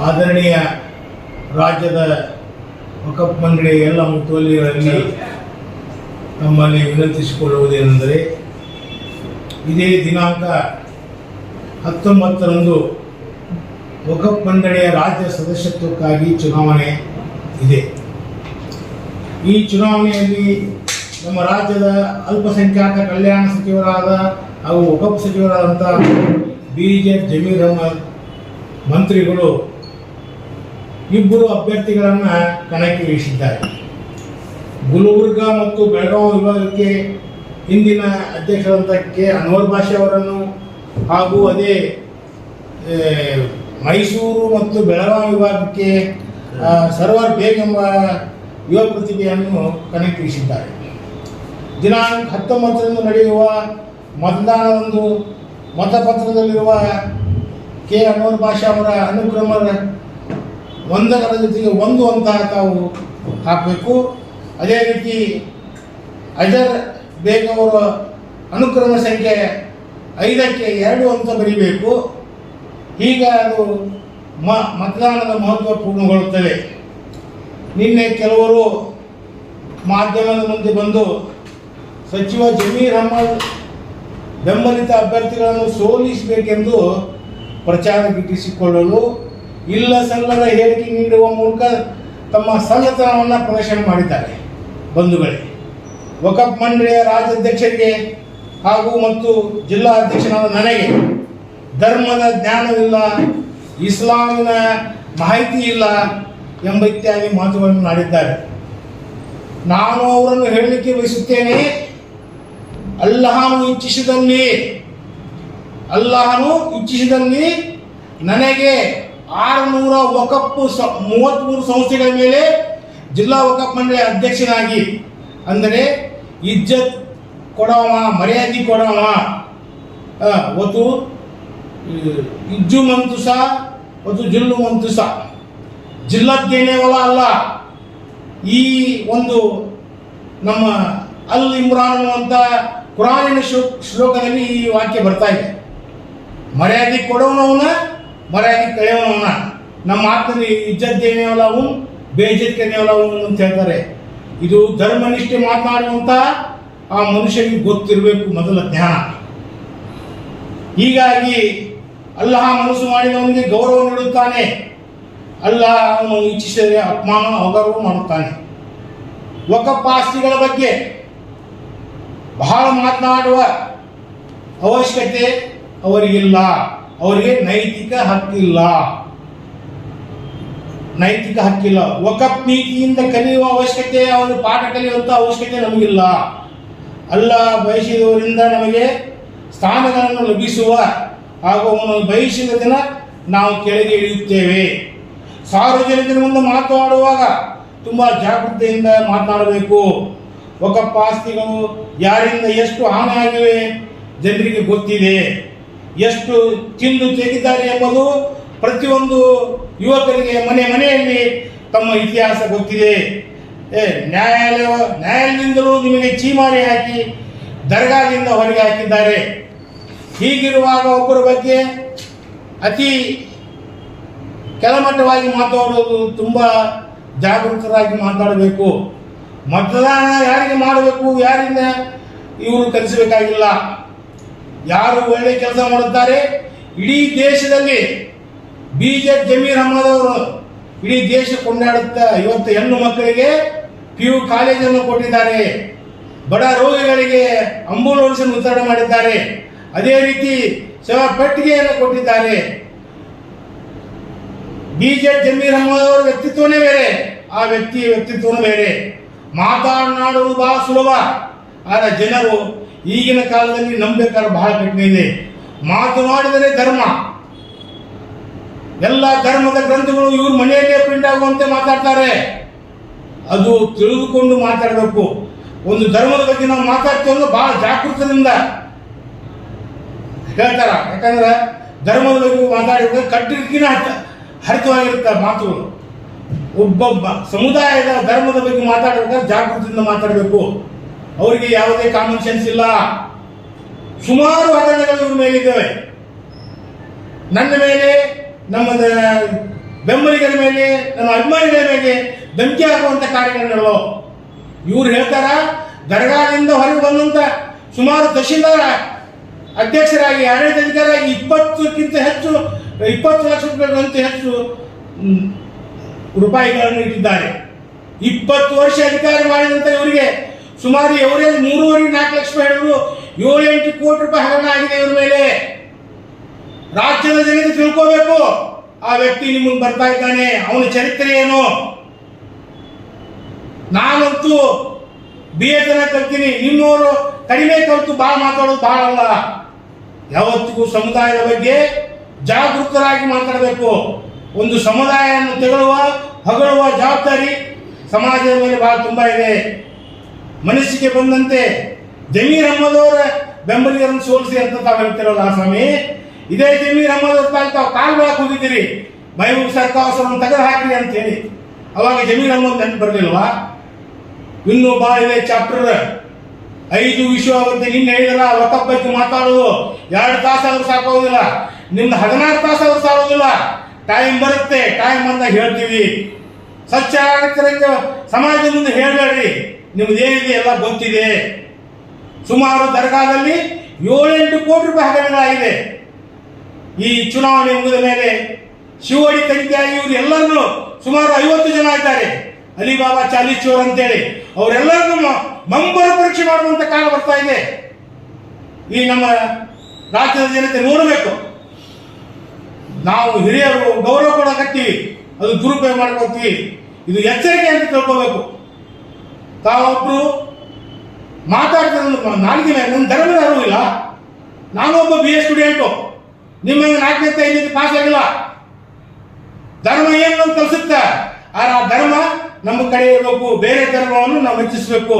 ಆದರಣೀಯ ರಾಜ್ಯದ ವಕಪ್ ಮಂಡಳಿ ಎಲ್ಲ ಮುತುವಲ್ಲಿಗಳಲ್ಲಿ ನಮ್ಮಲ್ಲಿ ವಿನಂತಿಸಿಕೊಳ್ಳುವುದೇನೆಂದರೆ, ಇದೇ ದಿನಾಂಕ ಹತ್ತೊಂಬತ್ತರಂದು ವಕಪ್ ಮಂಡಳಿಯ ರಾಜ್ಯ ಸದಸ್ಯತ್ವಕ್ಕಾಗಿ ಚುನಾವಣೆ ಇದೆ. ಈ ಚುನಾವಣೆಯಲ್ಲಿ ನಮ್ಮ ರಾಜ್ಯದ ಅಲ್ಪಸಂಖ್ಯಾತ ಕಲ್ಯಾಣ ಸಚಿವರಾದ ಹಾಗೂ ವಕಪ್ ಸಚಿವರಾದಂಥ ಬಿ ಜೆ ಜಮೀರ್ ಅಹಮದ್ ಮಂತ್ರಿಗಳು ಇಬ್ಬರು ಅಭ್ಯರ್ಥಿಗಳನ್ನು ಕಣಕ್ಕೆ ಇಳಿಸಿದ್ದಾರೆ. ಗುಲ್ಬರ್ಗ ಮತ್ತು ಬೆಳಗಾವಿ ವಿಭಾಗಕ್ಕೆ ಹಿಂದಿನ ಅಧ್ಯಕ್ಷರಾದಂಥ ಕೆ. ಅನ್ವರ್ ಭಾಷೆ ಅವರನ್ನು ಹಾಗೂ ಅದೇ ಮೈಸೂರು ಮತ್ತು ಬೆಳಗಾವಿ ವಿಭಾಗಕ್ಕೆ ಸರ್ವರ್ ಬೇಗ್ ಎಂಬ ಯುವ ಪ್ರತಿಭೆಯನ್ನು ಕಣಕ್ಕಿಳಿಸಿದ್ದಾರೆ ದಿನಾಂಕ ಹತ್ತೊಂಬತ್ತರಂದು ನಡೆಯುವ ಮತದಾನದಂದು ಮತಪತ್ರದಲ್ಲಿರುವ ಕೆ. ಅನ್ವರ್ ಭಾಷಾ ಅವರ ಅನುಕ್ರಮ ಒಂದರ ಜೊತೆಗೆ ಒಂದು ಅಂತ ತಾವು ಹಾಕಬೇಕು. ಅದೇ ರೀತಿ ಅಜರ್ ಬೇಗ ಅವರ ಅನುಕ್ರಮ ಸಂಖ್ಯೆ ಐದಕ್ಕೆ ಎರಡು ಅಂತ ಬರೀಬೇಕು. ಈಗ ಅದು ಮ, ಮತದಾನದ ಮಹತ್ವ ಪೂರ್ಣಗೊಳ್ಳುತ್ತದೆ. ನಿನ್ನೆ ಕೆಲವರು ಮಾಧ್ಯಮದ ಮುಂದೆ ಬಂದು ಸಚಿವ ಜಮೀರ್ ಅಹಮದ್ ಬೆಂಬಲಿತ ಅಭ್ಯರ್ಥಿಗಳನ್ನು ಸೋಲಿಸಬೇಕೆಂದು ಪ್ರಚಾರ ಗಿಟ್ಟಿಸಿಕೊಳ್ಳಲು ಇಲ್ಲ ಸಲ್ಲದ ಹೇಳಿಕೆ ನೀಡುವ ಮೂಲಕ ತಮ್ಮ ಸಣ್ಣತನವನ್ನು ಪ್ರದರ್ಶನ ಮಾಡಿದ್ದಾರೆ ಬಂಧುಗಳೇ. ವಕಫ್ ಮಂಡಳಿಯ ರಾಜ್ಯಾಧ್ಯಕ್ಷರಿಗೆ ಹಾಗೂ ಮತ್ತು ಜಿಲ್ಲಾ ಅಧ್ಯಕ್ಷನಾದ ನನಗೆ ಧರ್ಮದ ಜ್ಞಾನವಿಲ್ಲ, ಇಸ್ಲಾಮಿನ ಮಾಹಿತಿ ಇಲ್ಲ ಎಂಬ ಇತ್ಯಾದಿ ಮಾತುಗಳನ್ನು ನಾಡಿದ್ದಾರೆ. ನಾನು ಅವರನ್ನು ಹೇಳಲಿಕ್ಕೆ ಬಯಸುತ್ತೇನೆ, ಅಲ್ಲಹನು ಇಚ್ಛಿಸಿದಲ್ಲಿ ಅಲ್ಲಹನು ಇಚ್ಛಿಸಿದಲ್ಲಿ ನನಗೆ ಆರುನೂರ ಒಕಪ್ಪು ಸ ಮೂವತ್ತ್ಮೂರು ಸಂಸ್ಥೆಗಳ ಮೇಲೆ ಜಿಲ್ಲಾ ಒಕಪ್ ಮಂಡಳಿ ಅಧ್ಯಕ್ಷನಾಗಿ ಅಂದರೆ ಇಜ್ಜತ್ ಕೊಡವ ಮರ್ಯಾದೆ ಕೊಡವ. ಆ, ಒತ್ತು ಇಜ್ಜು ಮಂತುಸ ಮತ್ತು ಜಿಲ್ಲು ಮಂತುಸ ಜಿಲ್ಲದ್ದೇನೇವಲ ಅಲ್ಲ. ಈ ಒಂದು ನಮ್ಮ ಅಲ್ ಇಮ್ರಾನ್ ಅನ್ನುವಂಥ ಕುರಾನಿನ ಶ್ಲೋ- ಶ್ಲೋಕದಲ್ಲಿ ಈ ವಾಕ್ಯ ಬರ್ತಾ ಇದೆ. ಮರ್ಯಾದೆ ಕೊಡೋನವನ ಮರ್ಯಾದೆ ಕಳೆಯೋಣ ನಮ್ಮ ಆತ್ಮದಲ್ಲಿ ಇಜ್ಜದ್ದೇನೇವಲ್ಲ ಅವನು ಅವನು ಅಂತ ಹೇಳ್ತಾರೆ. ಇದು ಧರ್ಮನಿಷ್ಠೆ ಮಾತನಾಡುವಂತ ಆ ಮನುಷ್ಯನಿಗೆ ಗೊತ್ತಿರಬೇಕು ಮೊದಲ ಜ್ಞಾನ. ಹೀಗಾಗಿ ಅಲ್ಲಹ ಮನಸ್ಸು ಮಾಡಿದವನಿಗೆ ಗೌರವ ನೀಡುತ್ತಾನೆ. ಅಲ್ಲ ಅವನು ಇಚ್ಛಿಸಿದರೆ ಅಪಮಾನ ಅವಗೌರವ ಮಾಡುತ್ತಾನೆ. ಒಕ್ಕಪ್ಪ ಆಸ್ತಿಗಳ ಬಗ್ಗೆ ಬಹಳ ಮಾತನಾಡುವ ಅವಶ್ಯಕತೆ ಅವರಿಗಿಲ್ಲ. ಅವರಿಗೆ ನೈತಿಕ ಹಕ್ಕಿಲ್ಲ. ನೈತಿಕ ಹಕ್ಕಿಲ್ಲ. ಒಕಪ್ ನೀತಿಯಿಂದ ಕಲಿಯುವ ಅವಶ್ಯಕತೆ, ಅವನು ಪಾಠ ಕಲಿಯುವಂಥ ಅವಶ್ಯಕತೆ ನಮಗಿಲ್ಲ. ಅಲ್ಲ ಬಯಸಿದವರಿಂದ ನಮಗೆ ಸ್ಥಾನಗಳನ್ನು ಲಭಿಸುವ ಹಾಗೂ ಅವನು ಬಯಸಿದ ದಿನ ನಾವು ಕೆಳಗೆ ಇಳಿಯುತ್ತೇವೆ. ಸಾರ್ವಜನಿಕರ ಮುಂದೆ ಮಾತನಾಡುವಾಗ ತುಂಬ ಜಾಗೃತೆಯಿಂದ ಮಾತನಾಡಬೇಕು. ಒಕಪ್ಪ ಆಸ್ತಿಗಳು ಯಾರಿಂದ ಎಷ್ಟು ಹಾನಿಯಾಗಿವೆ ಜನರಿಗೆ ಗೊತ್ತಿದೆ. ಎಷ್ಟು ತಿಂದು ತೆಗಿದ್ದಾರೆ ಎಂಬುದು ಪ್ರತಿಯೊಂದು ಯುವಕರಿಗೆ ಮನೆ ಮನೆಯಲ್ಲಿ ತಮ್ಮ ಇತಿಹಾಸ ಗೊತ್ತಿದೆ. ಏ, ನ್ಯಾಯಾಲಯ, ನ್ಯಾಯಾಲಯದಿಂದಲೂ ನಿಮಗೆ ಚೀಮಾರಿ ಹಾಕಿ, ದರ್ಗಾದಿಂದ ಹೊರಗೆ ಹಾಕಿದ್ದಾರೆ. ಹೀಗಿರುವಾಗ ಒಬ್ಬರ ಬಗ್ಗೆ ಅತಿ ಕೆಳಮಟ್ಟವಾಗಿ ಮಾತಾಡೋದು ತುಂಬ ಜಾಗೃತರಾಗಿ ಮಾತಾಡಬೇಕು. ಮತದಾನ ಯಾರಿಗೆ ಮಾಡಬೇಕು, ಯಾರಿಂದ ಇವರು ಕಲಿಸಬೇಕಾಗಿಲ್ಲ. ಯಾರು ಒಳ್ಳೆ ಕೆಲಸ ಮಾಡುತ್ತಾರೆ? ಇಡೀ ದೇಶದಲ್ಲಿ ಬಿ ಜಮೀರ್ ಅಹಮದ್ ಅವರು ಇಡೀ ದೇಶ ಕೊಂಡಾಡುತ್ತ ಇವತ್ತು ಹೆಣ್ಣು ಮಕ್ಕಳಿಗೆ ಪಿ ಯು ಕಾಲೇಜನ್ನು ಕೊಟ್ಟಿದ್ದಾರೆ. ಬಡ ರೋಗಿಗಳಿಗೆ ಅಂಬುಲೆನ್ಸ್ ವಿತರಣೆ ಮಾಡಿದ್ದಾರೆ. ಅದೇ ರೀತಿ ಸೇವಾ ಪೆಟ್ಟಿಗೆಯನ್ನು ಕೊಟ್ಟಿದ್ದಾರೆ. ಬಿ ಜಮೀರ್ ಅಹಮದ್ ಅವರ ವ್ಯಕ್ತಿತ್ವನೇ ಬೇರೆ. ಆ ವ್ಯಕ್ತಿಯ ವ್ಯಕ್ತಿತ್ವನೂ ಬೇರೆ. ಮಾತನಾಡುವುದು ಬಹಳ ಸುಲಭ. ಆದರೆ ಜನರು ಈಗಿನ ಕಾಲದಲ್ಲಿ ನಂಬಬೇಕಾದ್ರೆ ಬಹಳ ಕಡಿಮೆ ಇದೆ. ಮಾತನಾಡಿದರೆ ಧರ್ಮ. ಎಲ್ಲ ಧರ್ಮದ ಗ್ರಂಥಗಳು ಇವ್ರ ಮನೆಯಲ್ಲೇ ಪ್ರಿಂಟ್ ಆಗುವಂತೆ ಮಾತಾಡ್ತಾರೆ. ಅದು ತಿಳಿದುಕೊಂಡು ಮಾತಾಡಬೇಕು. ಒಂದು ಧರ್ಮದ ಬಗ್ಗೆ ನಾವು ಮಾತಾಡ್ತೇವೆ ಬಹಳ ಜಾಗೃತದಿಂದ ಹೇಳ್ತಾರ. ಯಾಕಂದ್ರೆ ಧರ್ಮದ ಬಗ್ಗೆ ಮಾತಾಡಿದ್ರೆ ಹತ್ತ ಹರಿತವಾಗಿರುತ್ತೆ ಮಾತುಗಳು. ಒಬ್ಬೊಬ್ಬ ಸಮುದಾಯದ ಧರ್ಮದ ಬಗ್ಗೆ ಮಾತಾಡಬೇಕಾದ್ರೆ ಜಾಗೃತದಿಂದ ಮಾತಾಡಬೇಕು. ಅವರಿಗೆ ಯಾವುದೇ ಕಾಮನ್ ಸೆನ್ಸ್ ಇಲ್ಲ. ಸುಮಾರು ಹಗರಣಗಳು ಇವ್ರ ಮೇಲಿದ್ದಾವೆ. ನನ್ನ ಮೇಲೆ, ನಮ್ಮ ಬೆಂಬಲಿಗರ ಮೇಲೆ, ನಮ್ಮ ಅಭಿಮಾನಿಗಳ ಮೇಲೆ ಧಮಕಿ ಹಾಕುವಂತ ಕಾರ್ಯಗಳು ಇವ್ರು ಹೇಳ್ತಾರ, ದರ್ಗಾದಿಂದ ಹೊರಗೆ ಬಂದಂತ ಸುಮಾರು ತಹಶೀಲ್ದಾರ ಅಧ್ಯಕ್ಷರಾಗಿ ಆಡಳಿತಾಧಿಕಾರಿಯಾಗಿ ಇಪ್ಪತ್ತಕ್ಕಿಂತ ಹೆಚ್ಚು, ಇಪ್ಪತ್ತು ಲಕ್ಷ ರೂಪಾಯಿಗಳಂತ ಹೆಚ್ಚು ರೂಪಾಯಿಗಳನ್ನು ಇಟ್ಟಿದ್ದಾರೆ. ಇಪ್ಪತ್ತು ವರ್ಷ ಅಧಿಕಾರ ಮಾಡಿದಂತ ಇವರಿಗೆ ಸುಮಾರು ಎವರೇಜ್ ಮೂರುವರೆ, ನಾಲ್ಕು ಲಕ್ಷ ಹಿಡಿದು ಏಳು ಎಂಟು ಕೋಟಿ ರೂಪಾಯಿ ಹಗರಣ ಆಗಿದೆ ಇವ್ರ ಮೇಲೆ. ರಾಜ್ಯದ ಜನತೆ ತಿಳ್ಕೋಬೇಕು. ಆ ವ್ಯಕ್ತಿ ಮುಂದೆ ಬರ್ತಾ ಇದ್ದಾನೆ. ಅವನ ಚರಿತ್ರೆ ಏನು? ನಾನಂತೂ ಬಿ ಎ ತನ ಕಲ್ತೀನಿ. ನಿಮ್ಮವರು ಕಡಿಮೆ ಕಲಿತು ಭಾಳ ಮಾತಾಡೋದು ಭಾಳ ಅಲ್ಲ. ಯಾವತ್ತಿಗೂ ಸಮುದಾಯದ ಬಗ್ಗೆ ಜಾಗೃತರಾಗಿ ಮಾತಾಡಬೇಕು. ಒಂದು ಸಮುದಾಯವನ್ನು ತೆಗಳುವ, ಹೊಗಳುವ ಜವಾಬ್ದಾರಿ ಸಮಾಜದ ಮೇಲೆ ಬಹಳ ತುಂಬ ಇದೆ. ಮನಸ್ಸಿಗೆ ಬಂದಂತೆ ಜಮೀರ್ ಅಹಮದವರ ಬೆಂಬಲಿಗರನ್ನು ಸೋಲಿಸಿ ಅಂತ ತಾವು ಹೇಳ್ತಿರಲ್ಲ ಸ್ವಾಮಿ? ಇದೇ ಜಮೀರ್ ಅಹಮ್ಮದವ್ರ ತಾವು ತಾವು ಕಾಲು ಬೆಳಕು ಹೋಗಿದ್ದೀರಿ ಮೈಬೂಬ್ ಸರ್ಕಾರವನ್ನು ತೆಗೆದು ಹಾಕಿರಿ ಅಂತ ಹೇಳಿ. ಅವಾಗ ಜಮೀರ್ ಅಹಮದ್ ನೆನಪು ಬರಲಿಲ್ವಾ? ಇನ್ನೂ ಭಾಳ ಇದೆ ಚಾಪ್ಟರ್ ಐದು ವಿಷಯ ಬಗ್ಗೆ ನಿನ್ನೆ ಹೇಳಿದ್ರ ಒಟ್ಟ ಬಗ್ಗೆ ಮಾತಾಡೋದು. ಎರಡು ತಾಸಾದ್ರೂ ಸಾಕೋದಿಲ್ಲ ನಿಮ್ದು ಹದಿನಾರು ತಾಸಾದ್ರೂ ಸಾಕೋದಿಲ್ಲ ಟೈಮ್ ಬರುತ್ತೆ. ಟೈಮ್ ಬಂದಾಗ ಹೇಳ್ತೀವಿ. ಸ್ವಚ್ಛ ಸಮಾಜದ ಮುಂದೆ ಹೇಳಬೇಡ್ರಿ. ನಿಮ್ದು ಏನಿದೆ ಎಲ್ಲ ಗೊತ್ತಿದೆ. ಸುಮಾರು ದರ್ಗಾದಲ್ಲಿ ಏಳೆಂಟು ಕೋಟಿ ರೂಪಾಯಿ ಹಗರಣಗಳಾಗಿದೆ ಈ ಚುನಾವಣೆ ಮುಗಿದ ಮೇಲೆ ಶಿವಡಿ ತನಿಖೆಯಾಗಿ ಇವರು ಎಲ್ಲರನ್ನು ಸುಮಾರು ಐವತ್ತು ಜನ ಇದ್ದಾರೆ. ಅಲಿಬಾಬಾ ಚಾಲೀಸ್ ಚೋರ್ ಅಂತೇಳಿ ಅವರೆಲ್ಲರನ್ನು ಮಂಬರ ಪರೀಕ್ಷೆ ಮಾಡುವಂತ ಕಾಲ ಬರ್ತಾ ಇದೆ. ಈ ನಮ್ಮ ರಾಜ್ಯದ ಜನತೆ ನೋಡಬೇಕು. ನಾವು ಹಿರಿಯರು ಗೌರವ ಕೊಡಕತ್ತೀವಿ ಅದು ದುರುಪಯೋಗ ಮಾಡ್ಕೊತೀವಿ ಇದು ಎಚ್ಚರಿಕೆ ಅಂತ ತಿಳ್ಕೋಬೇಕು. ತಾವೊಬ್ರು ಮಾತಾಡ್ತಾ ನಾಲ್ಕು ನನ್ನ ಧರ್ಮದ ಅರಿವಿಲ್ಲ ನಾನೊಬ್ಬ ಬಿ ಎ ಸ್ಟೂಡೆಂಟು ನಿಮ್ಮಂಗೆ ನಾಲ್ಕನೇ ಐದನೇ ಪಾಸ್ ಆಗಿಲ್ಲ. ಧರ್ಮ ಏನು ಅಂತ ಕಲಿಸುತ್ತೆ? ಆದ್ರೆ ಆ ಧರ್ಮ ನಮ್ಮ ಕಡೆ ಇರಬೇಕು, ಬೇರೆ ಧರ್ಮವನ್ನು ನಾವು ಮೆಚ್ಚಿಸಬೇಕು